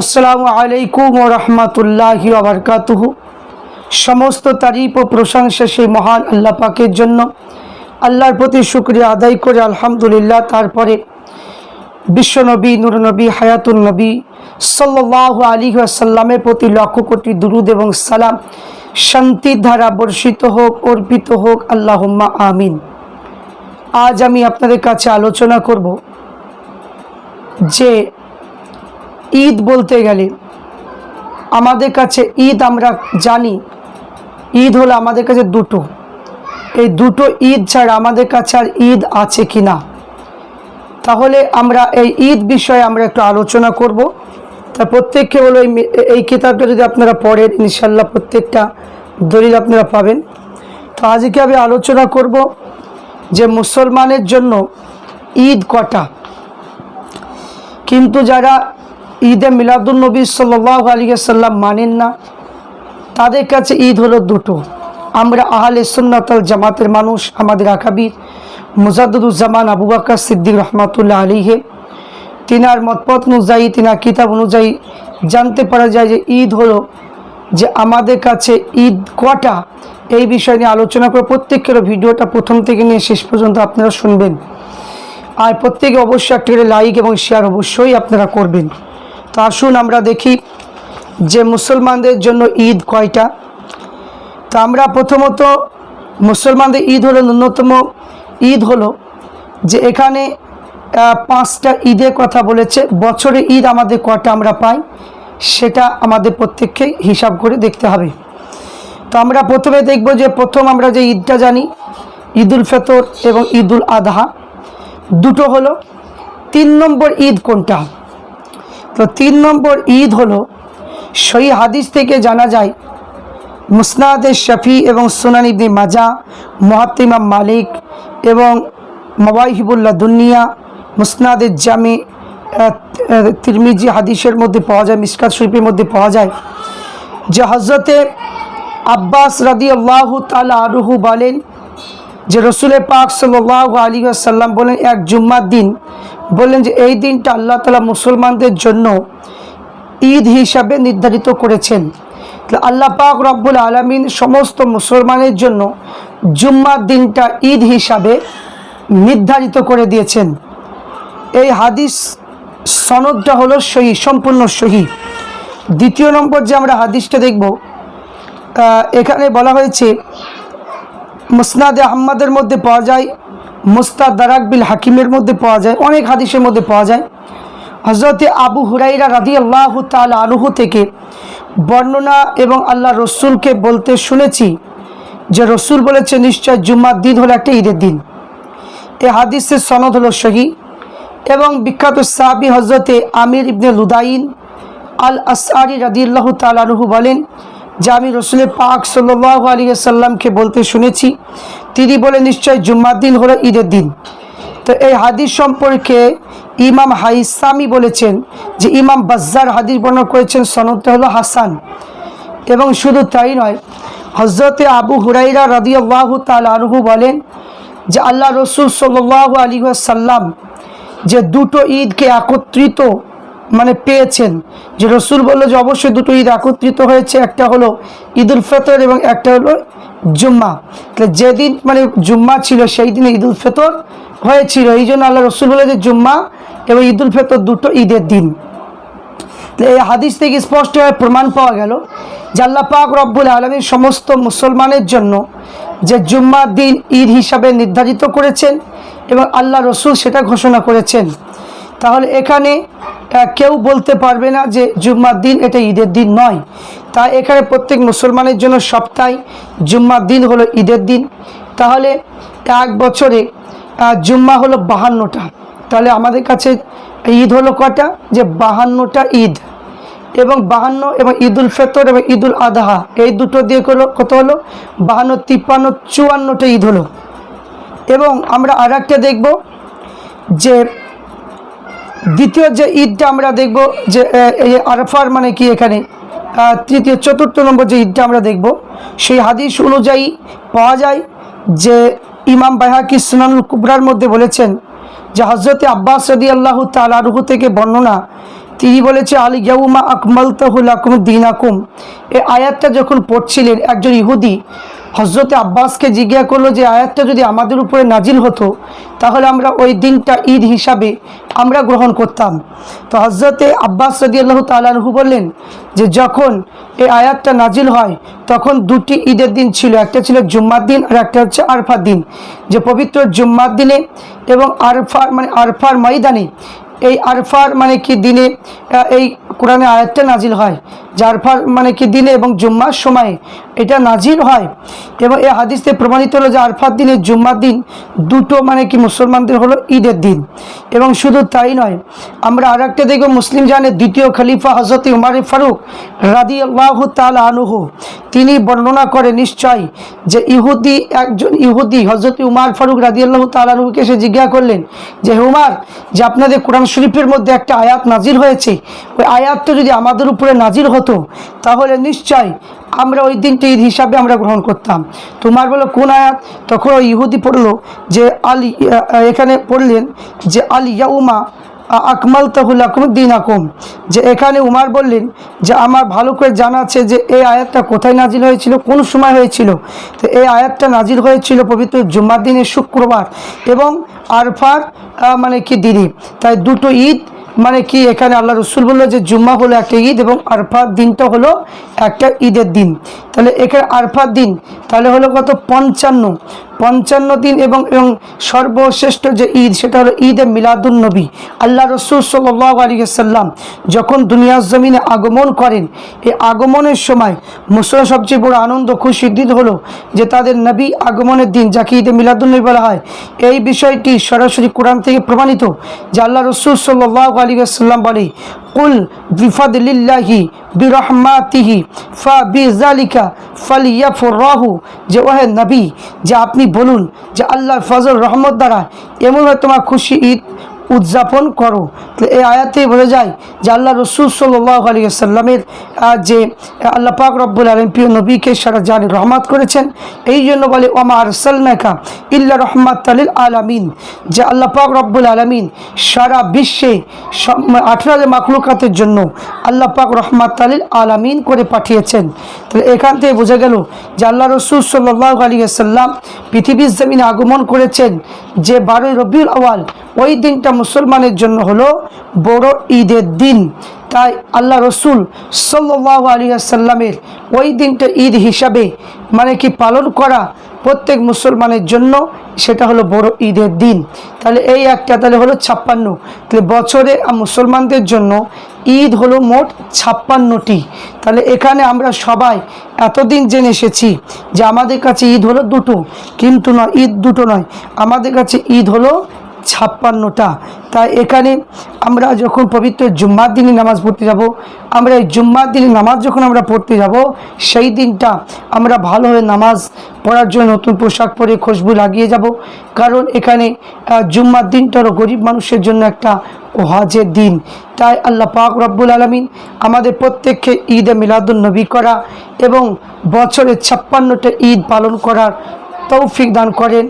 আসসালামু আলাইকুম ও রহমাতুল্লাহি আবরকাতুহ সমস্ত তারিফ ও প্রশংসা সেই মহান আল্লাহ পাকের জন্য। আল্লাহর প্রতি শুক্রিয়া আদায় করে আলহামদুলিল্লাহ, তারপরে বিশ্বনবী নবী হায়াতুল নবী সাল্লাহ আলী আসাল্লামের প্রতি লক্ষ কোটি দুরুদ এবং সালাম শান্তির ধারা বর্ষিত হোক, অর্পিত হোক, আল্লাহম্মা আমিন। আজ আমি আপনাদের কাছে আলোচনা করব যে ঈদ বলতে গেলে আমাদের কাছে ঈদ আমরা জানি, ঈদ হলো আমাদের কাছে দুটো। এই দুটো ঈদ ছাড়া আমাদের কাছে আর ঈদ আছে কি না? তাহলে আমরা এই ঈদ বিষয়ে আমরা একটু আলোচনা করব। তা প্রত্যেককে হলো এই এই কিতাবটা যদি আপনারা পড়েন ইনশাল্লাহ প্রত্যেকটা দলিল আপনারা পাবেন। তো আজকে আমি আলোচনা করব যে মুসলমানের জন্য ঈদ কটা? কিন্তু যারা ঈদে মিলাদুলনবী সাল্লাহ আলী সাল্লাম মানেন না, তাদের কাছে ঈদ হলো দুটো। আমরা আহলে সুন্নাতাল জামাতের মানুষ, আমাদের আকাবির মুজাদুজ্জামান আবু বাক্কা সিদ্দিক রহমাতুল্লাহ আলীহে তিনার মতপথ অনুযায়ী, তিনার কিতাব অনুযায়ী জানতে পারা যায় যে ঈদ হলো যে আমাদের কাছে ঈদ কটা? এই বিষয় নিয়ে আলোচনা করে প্রত্যেকের ভিডিওটা প্রথম থেকে নিয়ে শেষ পর্যন্ত আপনারা শুনবেন। আর প্রত্যেকে অবশ্যই একটা করে লাইক এবং শেয়ার অবশ্যই আপনারা করবেন। তো আসুন আমরা দেখি যে মুসলমানদের জন্য ঈদ কয়টা? তো আমরা প্রথমত মুসলমানদের ঈদ হলো ন্যূনতম ঈদ হলো যে এখানে পাঁচটা ঈদের কথা বলেছে। বছরে ঈদ আমাদের কটা আমরা পাই? সেটা আমাদের প্রত্যেককে হিসাব করে দেখতে হবে। তো আমরা প্রথমে দেখব যে প্রথম আমরা যে ঈদটা জানি, ঈদুল ফিতর এবং ঈদুল আধহা দুটো হলো, তিন নম্বর ঈদ কোনটা? তো তিন নম্বর ঈদ হলো সই হাদিস থেকে জানা যায়, মুসনাদে শফি এবং সুনান ইবনে মাজা মহাত্তিমাম মালিক এবং মবাইহিবুল্লাহ দুনিয়া মুসনাদের জামে তিরমিজি হাদিসের মধ্যে পাওয়া যায়, মিসকাত শরীফের মধ্যে পাওয়া যায়, যে হজরতে আব্বাস রাদি আল্লাহ তালা আরুহু বলেন যে রসুলের পাক সাল্লাহ আলী আসাল্লাম বলেন, এক জুম্মার দিন। বললেন যে, এই দিনটা আল্লাহ তালা মুসলমানদের জন্য ঈদ হিসাবে নির্ধারিত করেছেন। আল্লাহ পাক রব্বুল আলমিন সমস্ত মুসলমানের জন্য জুম্মার দিনটা ঈদ হিসাবে নির্ধারিত করে দিয়েছেন। এই হাদিস সনদটা হলো সহি, সম্পূর্ণ সহি। দ্বিতীয় নম্বর যে আমরা হাদিসটা দেখব এখানে বলা হয়েছে, মুসনাদে আহম্মদের মধ্যে পাওয়া যায়, মুস্তাদ দারাক বিল হাকিমের মধ্যে পাওয়া যায়, অনেক হাদিসের মধ্যে পাওয়া যায়। হজরতে আবু হুরাইরা রাদি আল্লাহ তাল আনুহু থেকে বর্ণনা এবং আল্লাহ রসুলকে বলতে শুনেছি যে রসুল বলেছে, নিশ্চয় জুম্মার দিন হলো একটা ঈদের দিন। এ হাদিসের সনদ হলো সহি এবং বিখ্যাত সাহাবি হজরতে আমির ইবনে লুদাইন আল আসআরি রাদিয়াল্লাহু তাআলা আনহু বলেন যে আমি রসুলের পাক সাল্লাল্লাহু আলাইহি সাল্লামকে বলতে শুনেছি। তিনি বলে নিশ্চয় জুম্মার দিন হলো ঈদের দিন। তো এই হাদিস সম্পর্কে ইমাম হাইসামি বলেছেন যে, ইমাম বাজ্জার হাদিস বর্ণনা করেছেন, সনদটা হলো হাসান। এবং শুধু তাই নয় হজরতে আবু হুরাইরা রাদিয়াল্লাহু তাআলা আনহু বলেন যে, আল্লাহ রসুল সাল্লাল্লাহু আলাইহি সাল্লাম যে দুটো ঈদকে একত্রিত মানে পেয়েছেন। যে রসুল বলল যে অবশ্যই দুটো ঈদ একত্রিত হয়েছে, একটা হলো ঈদুল ফেতর এবং একটা হলো জুম্মা। তাহলে যেদিন মানে জুম্মা ছিল সেই দিনে ঈদুল ফিতর হয়েছিল। এই জন্য আল্লাহ রসুল বলে যে জুম্মা এবং ঈদুল ফেতর দুটো ঈদের দিন। এই হাদিস থেকে স্পষ্টভাবে প্রমাণ পাওয়া গেল যে আল্লাহ পাক রব্বুল আলমীর সমস্ত মুসলমানের জন্য যে জুম্মার দিন ঈদ হিসাবে নির্ধারিত করেছেন এবং আল্লাহ রসুল সেটা ঘোষণা করেছেন। তাহলে এখানে কেউ বলতে পারবে না যে জুম্মার দিন এটা ঈদের দিন নয়। তাই এখানে প্রত্যেক মুসলমানের জন্য সপ্তাহে জুম্মার দিন হলো ঈদের দিন। তাহলে এক বছরে জুম্মা হলো বাহান্নটা। তাহলে আমাদের কাছে ঈদ হলো কটা যে বাহান্নটা ঈদ। এবং বাহান্ন এবং ঈদুল ফেতর এবং ঈদুল আদহা, এই দুটো দিয়ে হলো? কত হলো? বাহান্ন, তিপ্পান্ন, চুয়ান্নটা ঈদ হলো। এবং আমরা আর একটা দেখব যে দ্বিতীয় যে ঈদটা আমরা দেখব যে আরফার মানে কি এখানে? তৃতীয়, চতুর্থ নম্বর যে ঈদটা আমরা দেখব, সেই হাদিস অনুযায়ী পাওয়া যায় যে ইমাম বাইহাকি সুনানুল কুবরার মধ্যে বলেছেন যে হজরতে আব্বাস রদি আল্লাহ তালারুহু থেকে বর্ণনা, তিনি বলেছে, আলী ইয়াউমা আকমাল তাহুল আকুম দিন আকুম এ আয়াতটা যখন পড়ছিলেন একজন ইহুদি হজরতে আব্বাসকে জিজ্ঞাসা করল যে, আয়াতটা যদি আমাদের উপরে নাজিল হতো, তাহলে আমরা ওই দিনটা ঈদ হিসাবে আমরা গ্রহণ করতাম। তো হজরতে আব্বাস রদি আল্লাহ তালাহু বললেন যে, যখন এই আয়াতটা নাজিল হয়, তখন দুটি ঈদের দিন ছিল, একটা ছিল জুম্মার দিন আর একটা হচ্ছে আরফার দিন। যে পবিত্র জুম্মার দিনে এবং আরফার মানে আরফার ময়দানে, এই আরফার মানে কি দিনে এই কোরআনে আয়াতটা নাজিল হয়। যে আরফার মানে কি দিনে এবং জুম্মার সময়ে এটা নাজিল হয়। এবং এই হাদিসে প্রমাণিত হলো যে আরফার দিনে জুম্মার দিন দুটো মানে কি মুসলমানদের হলো ঈদের দিন। এবং শুধু তাই নয়, আমরা আর একটা দেখব মুসলিম জানে দ্বিতীয় খলিফা হজরত উমার ফারুক রাদি আল্লাহ তাল আনুহু। তিনি বর্ণনা করে নিশ্চয় যে ইহুদি একজন ইহুদি হজরত উমার ফারুক রাদি আল্লাহ তালানুকে এসে জিজ্ঞাসা করলেন যে উমার, যে আপনাদের কোরআন শরীফের মধ্যে একটা আয়াত নাজির হয়েছে। ওই আয়াতটা যদি আমাদের উপরে নাজির হতো তাহলে নিশ্চয় আমরা ওই দিনটি ঈদ হিসাবে আমরা গ্রহণ করতাম। তোমার বলো কোন আয়াত? তখন ওই ইহুদি পড়ল যে, আলী এখানে পড়লেন যে, আলী ইয়াউমা আকমাল তাহুল আকুম দিন আকুম যে, এখানে উমার বললেন যে, আমার ভালো করে জানা আছে যে, এই আয়াতটা কোথায় নাজিল হয়েছিল, কোন সময় হয়েছিল? তো এই আয়াতটা নাজিল হয়েছিল পবিত্র জুম্মার দিনের শুক্রবার এবং আরফার মানে কি দিদি তাই দুটো ঈদ মানে কি, এখানে আল্লাহ রসুল বলল যে জুম্মা হলো একটা ঈদ এবং আরফার দিনটা হলো একটা ঈদের দিন। তাহলে এখানে আরফার দিন, তাহলে হলো কত? পঞ্চান্ন। পঞ্চান্ন দিন এবং সর্বশ্রেষ্ঠ যে ঈদ, সেটা হলো ঈদ এ মিলাদুল নবী। আল্লাহ রসুল সাল্লাহ যখন দুনিয়ার জমিনে আগমন করেন, এই আগমনের সময় মুসলিম সবচেয়ে বড় আনন্দ, খুশির দিন হলো যে তাদের নবী আগমনের দিন, যাকে ঈদে মিলাদুল নবী বলা হয়, এই বিষয়টি সরাসরি কোরআন থেকে প্রমাণিত যে আল্লাহ রসুল সাল্লাহ আলী সাল্লাম বলে, কুল বিফাদিল্লাহি বিরহমাতিহি, ফা বিজালিকা ফালিয়াফুরাহু যে ওহে নবী, যে আপনি বলুন যে আল্লাহর ফজল রহমত দ্বারা এমনভাবে তোমার খুশি ঈদ উদযাপন করো। এই আয়াতে বোঝা যায় যে আল্লাহ রসুল সাল্লাহ আলী সাল্লামের যে আল্লাহ পাক রব্বুল আলম প্রিয় নবীকে সারা জানি রহমত করেছেন। এই জন্য বলে, ওমা আরসালনাকা ইল্লা রহমাত তালিল আলামিন। যে আল্লাহ পাক রব্বুল আলমিন সারা বিশ্বে আঠেরো হাজার মাখলুকাতের জন্য আল্লাহ পাক রহমাত তালিল আলামিন করে পাঠিয়েছেন। তাহলে এখান থেকে বোঝা গেল যে আল্লাহ রসুল সাল্লাহ আলী সাল্লাম পৃথিবীর জমিনে আগমন করেছেন যে বারোই রবিউল আওয়াল ওই দিনটা মুসলমানের জন্য হলো বড় ঈদের দিন। তাই আল্লাহ রসুল সাল্লাহ আলী সাল্লামের ওই দিনটা ঈদ হিসাবে মানে কি পালন করা প্রত্যেক মুসলমানের জন্য সেটা হলো বড় ঈদের দিন। তাহলে এই একটা তাহলে হলো ছাপ্পান্ন। তাহলে বছরে মুসলমানদের জন্য ঈদ হলো মোট ছাপ্পান্নটি। তাহলে এখানে আমরা সবাই এতদিন জেনে এসেছি যে আমাদের কাছে ঈদ হলো দুটো। কিন্তু নয়, ঈদ দুটো নয়। আমাদের কাছে ঈদ হলো ছাপ্পান্নটা। তাই এখানে আমরা যখন পবিত্র জুম্মার দিনে নামাজ পড়তে যাব, আমরা এই জুম্মার দিনে নামাজ যখন আমরা পড়তে যাব, সেই দিনটা আমরা ভালোভাবে নামাজ পড়ার জন্য নতুন পোশাক পরে খুশবু লাগিয়ে যাব। কারণ এখানে জুম্মার দিনটা হলো গরিব মানুষের জন্য একটা হজের দিন। তাই আল্লাহ পাক রব্বুল আলমিন আমাদের প্রত্যেককে ঈদে মিলাদুল নবী করা এবং বছরে ছাপ্পান্নটা ঈদ পালন করার তৌফিক দান করেন।